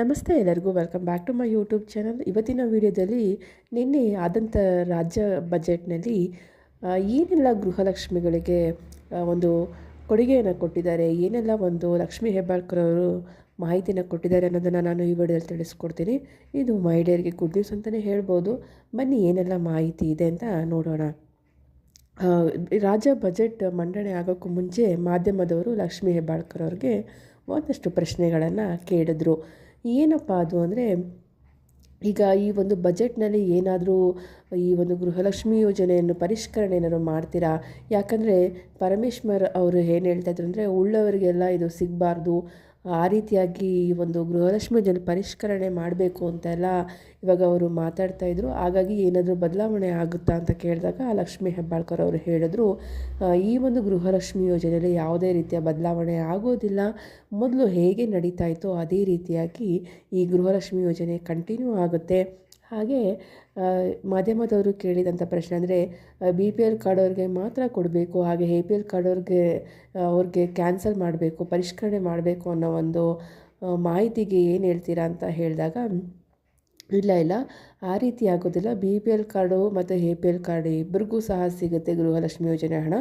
ನಮಸ್ತೆ ಎಲ್ಲರಿಗೂ welcome back to my YouTube channel ಇವತ್ತಿನ ವಿಡಿಯೋದಲ್ಲಿ ನಿನ್ನೆ ಆದಂಥ ರಾಜ್ಯ ಬಜೆಟ್ನಲ್ಲಿ ಏನೆಲ್ಲ ಗೃಹಲಕ್ಷ್ಮಿಗಳಿಗೆ ಒಂದು ಕೊಡುಗೆಯನ್ನು ಕೊಟ್ಟಿದ್ದಾರೆ, ಏನೆಲ್ಲ ಒಂದು ಲಕ್ಷ್ಮೀ ಹೆಬ್ಬಾಳ್ಕರ್ ಅವರು ಮಾಹಿತಿಯನ್ನು ಕೊಟ್ಟಿದ್ದಾರೆ ಅನ್ನೋದನ್ನು ನಾನು ಈ ವಿಡಿಯೋದಲ್ಲಿ ತಿಳಿಸ್ಕೊಡ್ತೀನಿ. ಇದು ಮಹಿಳೆಯರಿಗೆ ಗುಡ್ ನ್ಯೂಸ್ ಅಂತಲೇ ಹೇಳ್ಬೋದು. ಬನ್ನಿ ಏನೆಲ್ಲ ಮಾಹಿತಿ ಇದೆ ಅಂತ ನೋಡೋಣ. ರಾಜ್ಯ ಬಜೆಟ್ ಮಂಡನೆ ಆಗೋಕ್ಕೂ ಮುಂಚೆ ಮಾಧ್ಯಮದವರು ಲಕ್ಷ್ಮೀ ಹೆಬ್ಬಾಳ್ಕರ್ ಅವ್ರಿಗೆ ಒಂದಷ್ಟು ಪ್ರಶ್ನೆಗಳನ್ನು ಕೇಳಿದ್ರು. ಏನಪ್ಪ ಅದು ಅಂದರೆ ಈಗ ಈ ಒಂದು ಬಜೆಟ್ನಲ್ಲಿ ಏನಾದರೂ ಈ ಒಂದು ಗೃಹಲಕ್ಷ್ಮಿ ಯೋಜನೆಯನ್ನು ಪರಿಷ್ಕರಣೆ ಏನಾದ್ರು ಮಾಡ್ತೀರಾ? ಯಾಕಂದರೆ ಪರಮೇಶ್ವರ್ ಅವರು ಏನು ಹೇಳ್ತಾ ಇದ್ರು ಅಂದರೆ, ಉಳ್ಳವರಿಗೆಲ್ಲ ಇದು ಸಿಗಬಾರ್ದು ಆ ರೀತಿಯಾಗಿ ಈ ಒಂದು ಗೃಹಲಕ್ಷ್ಮಿ ಜನ ಪರಿಷ್ಕರಣೆ ಮಾಡಬೇಕು ಅಂತೆಲ್ಲ ಇವಾಗ ಅವರು ಮಾತಾಡ್ತಾ ಇದ್ರು. ಹಾಗಾಗಿ ಏನಾದರೂ ಬದಲಾವಣೆ ಆಗುತ್ತಾ ಅಂತ ಕೇಳಿದಾಗ ಲಕ್ಷ್ಮೀ ಹೆಬ್ಬಾಳ್ಕರ್ ಅವರು ಹೇಳಿದ್ರು ಈ ಒಂದು ಗೃಹಲಕ್ಷ್ಮಿ ಯೋಜನೆಯಲ್ಲಿ ಯಾವುದೇ ರೀತಿಯ ಬದಲಾವಣೆ ಆಗೋದಿಲ್ಲ. ಮೊದಲು ಹೇಗೆ ನಡೀತಾ ಇತ್ತೋ ಅದೇ ರೀತಿಯಾಗಿ ಈ ಗೃಹಲಕ್ಷ್ಮಿ ಯೋಜನೆ ಕಂಟಿನ್ಯೂ ಆಗುತ್ತೆ. ಹಾಗೆ ಮಾಧ್ಯಮದವರು ಕೇಳಿದಂಥ ಪ್ರಶ್ನೆ ಅಂದರೆ ಬಿ ಪಿ ಎಲ್ ಕಾರ್ಡ್ ಅವ್ರಿಗೆ ಮಾತ್ರ ಕೊಡಬೇಕು, ಹಾಗೆ ಎ ಪಿ ಎಲ್ ಕಾರ್ಡ್ ಅವ್ರಿಗೆ ಅವ್ರಿಗೆ ಕ್ಯಾನ್ಸಲ್ ಮಾಡಬೇಕು, ಪರಿಷ್ಕರಣೆ ಮಾಡಬೇಕು ಅನ್ನೋ ಒಂದು ಮಾಹಿತಿಗೆ ಏನು ಹೇಳ್ತೀರಾ ಅಂತ ಹೇಳಿದಾಗ, ಇಲ್ಲ ಇಲ್ಲ, ಆ ರೀತಿ ಆಗೋದಿಲ್ಲ. ಬಿ ಪಿ ಎಲ್ ಕಾರ್ಡು ಮತ್ತು ಎ ಪಿ ಎಲ್ ಕಾರ್ಡ್ ಇಬ್ಬರಿಗೂ ಸಹ ಸಿಗುತ್ತೆ ಗೃಹಲಕ್ಷ್ಮಿ ಯೋಜನೆ ಹಣ.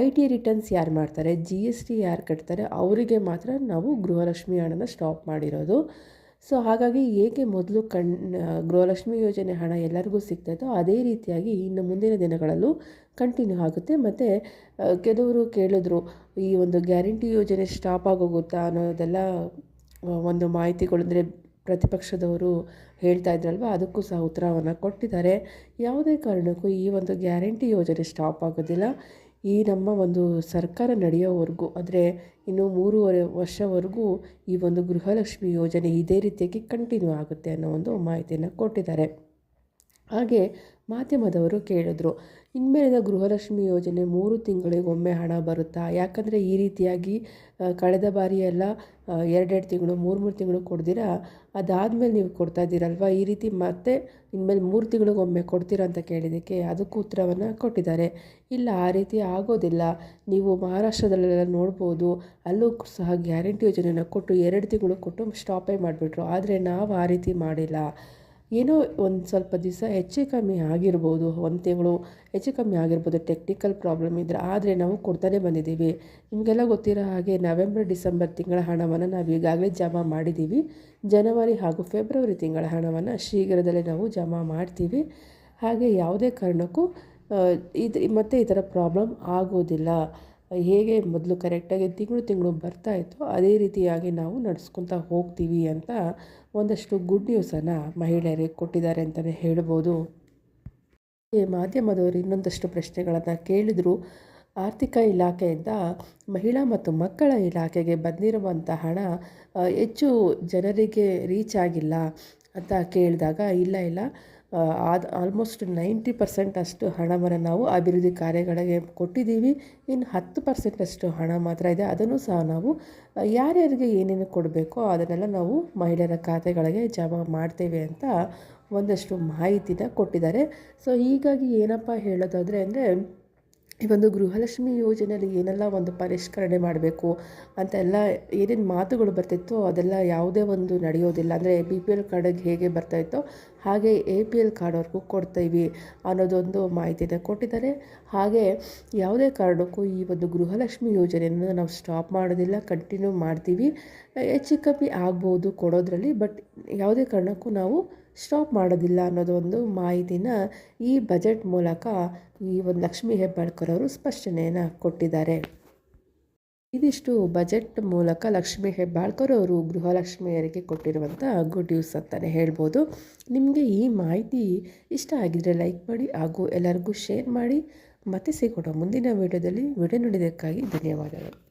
ಐ ಟಿ ರಿಟರ್ನ್ಸ್ ಯಾರು ಮಾಡ್ತಾರೆ? ಜಿ ಎಸ್ ಟಿ ಯಾರು ಕಟ್ತಾರೆ? ಅವರಿಗೆ ಮಾತ್ರ ನಾವು ಗೃಹಲಕ್ಷ್ಮಿ ಹಣನ ಸ್ಟಾಪ್ ಮಾಡಿರೋದು. ಸೊ ಹಾಗಾಗಿ ಏಕೆ ಮೊದಲು ಕಣ್ ಗೃಹಲಕ್ಷ್ಮಿ ಯೋಜನೆ ಹಣ ಎಲ್ಲರಿಗೂ ಸಿಗ್ತಾಯಿತ್ತೋ, ಅದೇ ರೀತಿಯಾಗಿ ಇನ್ನು ಮುಂದಿನ ದಿನಗಳಲ್ಲೂ ಕಂಟಿನ್ಯೂ ಆಗುತ್ತೆ. ಮತ್ತು ಕೆಲವರು ಕೇಳಿದ್ರು, ಈ ಒಂದು ಗ್ಯಾರಂಟಿ ಯೋಜನೆ ಸ್ಟಾಪ್ ಆಗೋಗುತ್ತಾ ಅನ್ನೋದೆಲ್ಲ ಒಂದು ಮಾಹಿತಿಗಳು ಅಂದರೆ ಪ್ರತಿಪಕ್ಷದವರು ಹೇಳ್ತಾ ಇದ್ರಲ್ವ, ಅದಕ್ಕೂ ಸಹ ಉತ್ತರವನ್ನು ಕೊಟ್ಟಿದ್ದಾರೆ. ಯಾವುದೇ ಕಾರಣಕ್ಕೂ ಈ ಒಂದು ಗ್ಯಾರಂಟಿ ಯೋಜನೆ ಸ್ಟಾಪ್ ಆಗೋದಿಲ್ಲ. ಈ ನಮ್ಮ ಒಂದು ಸರ್ಕಾರ ನಡೆಯೋವರೆಗೂ ಅಂದರೆ ಇನ್ನು ಮೂರುವರೆ ವರ್ಷವರೆಗೂ ಈ ಒಂದು ಗೃಹಲಕ್ಷ್ಮಿ ಯೋಜನೆ ಇದೇ ರೀತಿಯಾಗಿ ಕಂಟಿನ್ಯೂ ಆಗುತ್ತೆ ಅನ್ನೋ ಒಂದು ಮಾಹಿತಿಯನ್ನು ಕೊಟ್ಟಿದ್ದಾರೆ. ಹಾಗೆ ಮಾಧ್ಯಮದವರು ಕೇಳಿದ್ರು. ಇನ್ಮೇಲಿನ ಗೃಹಲಕ್ಷ್ಮಿ ಯೋಜನೆ ಮೂರು ತಿಂಗಳಿಗೊಮ್ಮೆ ಹಣ ಬರುತ್ತಾ? ಯಾಕಂದರೆ ಈ ರೀತಿಯಾಗಿ ಕಳೆದ ಬಾರಿ ಎಲ್ಲ ಎರಡೆರಡು ತಿಂಗಳು, ಮೂರು ಮೂರು ತಿಂಗಳು ಕೊಡ್ದಿರಾ? ಅದಾದಮೇಲೆ ನೀವು ಕೊಡ್ತಾ ಇದ್ದೀರಲ್ವ? ಈ ರೀತಿ ಮತ್ತೆ ಇನ್ಮೇಲೆ ಮೂರು ತಿಂಗಳಿಗೊಮ್ಮೆ ಕೊಡ್ತೀರಾ ಅಂತ ಕೇಳಿದ್ದಕ್ಕೆ ಅದಕ್ಕೂ ಉತ್ತರವನ್ನು ಕೊಟ್ಟಿದ್ದಾರೆ. ಇಲ್ಲ, ಆ ರೀತಿ ಆಗೋದಿಲ್ಲ. ನೀವು ಮಹಾರಾಷ್ಟ್ರದಲ್ಲೆಲ್ಲ ನೋಡ್ಬೋದು, ಅಲ್ಲೂ ಸಹ ಗ್ಯಾರಂಟಿ ಯೋಜನೆಯನ್ನು ಕೊಟ್ಟು ಎರಡು ತಿಂಗಳು ಕೊಟ್ಟು ಸ್ಟಾಪೇ ಮಾಡಿಬಿಟ್ರು. ಆದರೆ ನಾವು ಆ ರೀತಿ ಮಾಡಿಲ್ಲ. ಏನೋ ಒಂದು ಸ್ವಲ್ಪ ದಿವಸ ಹೆಚ್ಚು ಕಮ್ಮಿ ಆಗಿರ್ಬೋದು, ಒಂದು ತಿಂಗಳು ಹೆಚ್ಚು ಕಮ್ಮಿ ಆಗಿರ್ಬೋದು ಟೆಕ್ನಿಕಲ್ ಪ್ರಾಬ್ಲಮ್ ಇದ್ದರೆ ಆದರೆ ನಾವು ಕೊಡ್ತಾನೆ ಬಂದಿದ್ದೀವಿ. ನಿಮಗೆಲ್ಲ ಗೊತ್ತಿರೋ ಹಾಗೆ ನವೆಂಬರ್ ಡಿಸೆಂಬರ್ ತಿಂಗಳ ಹಣವನ್ನು ನಾವು ಈಗಾಗಲೇ ಜಮಾ ಮಾಡಿದ್ದೀವಿ. ಜನವರಿ ಹಾಗೂ ಫೆಬ್ರವರಿ ತಿಂಗಳ ಹಣವನ್ನು ಶೀಘ್ರದಲ್ಲೇ ನಾವು ಜಮಾ ಮಾಡ್ತೀವಿ. ಹಾಗೆ ಯಾವುದೇ ಕಾರಣಕ್ಕೂ ಇದು ಮತ್ತೆ ಈ ಥರ ಪ್ರಾಬ್ಲಮ್ ಆಗೋದಿಲ್ಲ. ಹೇಗೆ ಮೊದಲು ಕರೆಕ್ಟಾಗಿ ತಿಂಗಳು ತಿಂಗಳು ಬರ್ತಾ ಇತ್ತು ಅದೇ ರೀತಿಯಾಗಿ ನಾವು ನಡೆಸ್ಕೊತಾ ಹೋಗ್ತೀವಿ ಅಂತ ಒಂದಷ್ಟು ಗುಡ್ ನ್ಯೂಸನ್ನು ಮಹಿಳೆಯರಿಗೆ ಕೊಟ್ಟಿದ್ದಾರೆ ಅಂತಲೇ ಹೇಳ್ಬೋದು. ಮಾಧ್ಯಮದವರು ಇನ್ನೊಂದಷ್ಟು ಪ್ರಶ್ನೆಗಳನ್ನು ಕೇಳಿದರು. ಆರ್ಥಿಕ ಇಲಾಖೆಯಿಂದ ಮಹಿಳಾ ಮತ್ತು ಮಕ್ಕಳ ಇಲಾಖೆಗೆ ಬಂದಿರುವಂಥ ಹಣ ಹೆಚ್ಚು ಜನರಿಗೆ ರೀಚ್ ಆಗಿಲ್ಲ ಅಂತ ಕೇಳಿದಾಗ, ಇಲ್ಲ ಇಲ್ಲ ಅದು ಆಲ್ಮೋಸ್ಟ್ ನೈಂಟಿ ಪರ್ಸೆಂಟ್ ಅಷ್ಟು ಹಣವನ್ನು ನಾವು ಅಭಿವೃದ್ಧಿ ಕಾರ್ಯಗಳಿಗೆ ಕೊಟ್ಟಿದ್ದೀವಿ. ಇನ್ನು ಹತ್ತು ಪರ್ಸೆಂಟ್ ಅಷ್ಟು ಹಣ ಮಾತ್ರ ಇದೆ. ಅದನ್ನು ಸಹ ನಾವು ಯಾರ್ಯಾರಿಗೆ ಏನೇನು ಕೊಡಬೇಕೋ ಅದನ್ನೆಲ್ಲ ನಾವು ಮಹಿಳೆಯರ ಖಾತೆಗಳಿಗೆ ಜಮಾ ಮಾಡ್ತೇವೆ ಅಂತ ಒಂದಷ್ಟು ಮಾಹಿತಿನ ಕೊಟ್ಟಿದ್ದಾರೆ. ಸೊ ಹೀಗಾಗಿ ಏನಪ್ಪ ಹೇಳೋದಾದರೆ ಅಂದರೆ ಈ ಒಂದು ಗೃಹಲಕ್ಷ್ಮಿ ಯೋಜನೆಯಲ್ಲಿ ಏನೆಲ್ಲ ಒಂದು ಪರಿಷ್ಕರಣೆ ಮಾಡಬೇಕು ಅಂತ ಎಲ್ಲ ಏನೇನು ಮಾತುಗಳು ಬರ್ತಿತ್ತೋ ಅದೆಲ್ಲ ಯಾವುದೇ ಒಂದು ನಡೆಯೋದಿಲ್ಲ. ಅಂದರೆ ಬಿ ಪಿ ಎಲ್ ಕಾರ್ಡಿಗೆ ಹೇಗೆ ಬರ್ತಾಯಿತ್ತೋ ಹಾಗೆ ಎ ಪಿ ಎಲ್ ಕಾರ್ಡ್ವರೆಗೂ ಕೊಡ್ತೀವಿ ಅನ್ನೋದೊಂದು ಮಾಹಿತಿನ ಕೊಟ್ಟಿದ್ದಾರೆ. ಹಾಗೆ ಯಾವುದೇ ಕಾರಣಕ್ಕೂ ಈ ಒಂದು ಗೃಹಲಕ್ಷ್ಮಿ ಯೋಜನೆಯನ್ನು ನಾವು ಸ್ಟಾಪ್ ಮಾಡೋದಿಲ್ಲ ಕಂಟಿನ್ಯೂ ಮಾಡ್ತೀವಿ. ಹೆಚ್ಚು ಕಮ್ಮಿ ಆಗ್ಬೋದು ಕೊಡೋದ್ರಲ್ಲಿ ಬಟ್ ಯಾವುದೇ ಕಾರಣಕ್ಕೂ ನಾವು ಸ್ಟಾಪ್ ಮಾಡೋದಿಲ್ಲ ಅನ್ನೋದು ಒಂದು ಮಾಹಿತಿನ ಈ ಬಜೆಟ್ ಮೂಲಕ ಈ ಒಂದು ಲಕ್ಷ್ಮೀ ಹೆಬ್ಬಾಳ್ಕರ್ ಅವರು ಸ್ಪಷ್ಟನೆಯನ್ನು ಕೊಟ್ಟಿದ್ದಾರೆ. ಇದಿಷ್ಟು ಬಜೆಟ್ ಮೂಲಕ ಲಕ್ಷ್ಮೀ ಹೆಬ್ಬಾಳ್ಕರ್ ಅವರು ಗೃಹಲಕ್ಷ್ಮಿಯರಿಗೆ ಕೊಟ್ಟಿರುವಂಥ ಗುಡ್ ನ್ಯೂಸ್ ಅಂತಲೇ ಹೇಳ್ಬೋದು. ನಿಮಗೆ ಈ ಮಾಹಿತಿ ಇಷ್ಟ ಆಗಿದರೆ ಲೈಕ್ ಮಾಡಿ ಹಾಗೂ ಎಲ್ಲರಿಗೂ ಶೇರ್ ಮಾಡಿ. ಮತ್ತೆ ಸಿಗೋಣ ಮುಂದಿನ ವಿಡಿಯೋದಲ್ಲಿ. ವಿಡಿಯೋ ನೋಡಿದ್ದಕ್ಕಾಗಿ ಧನ್ಯವಾದಗಳು.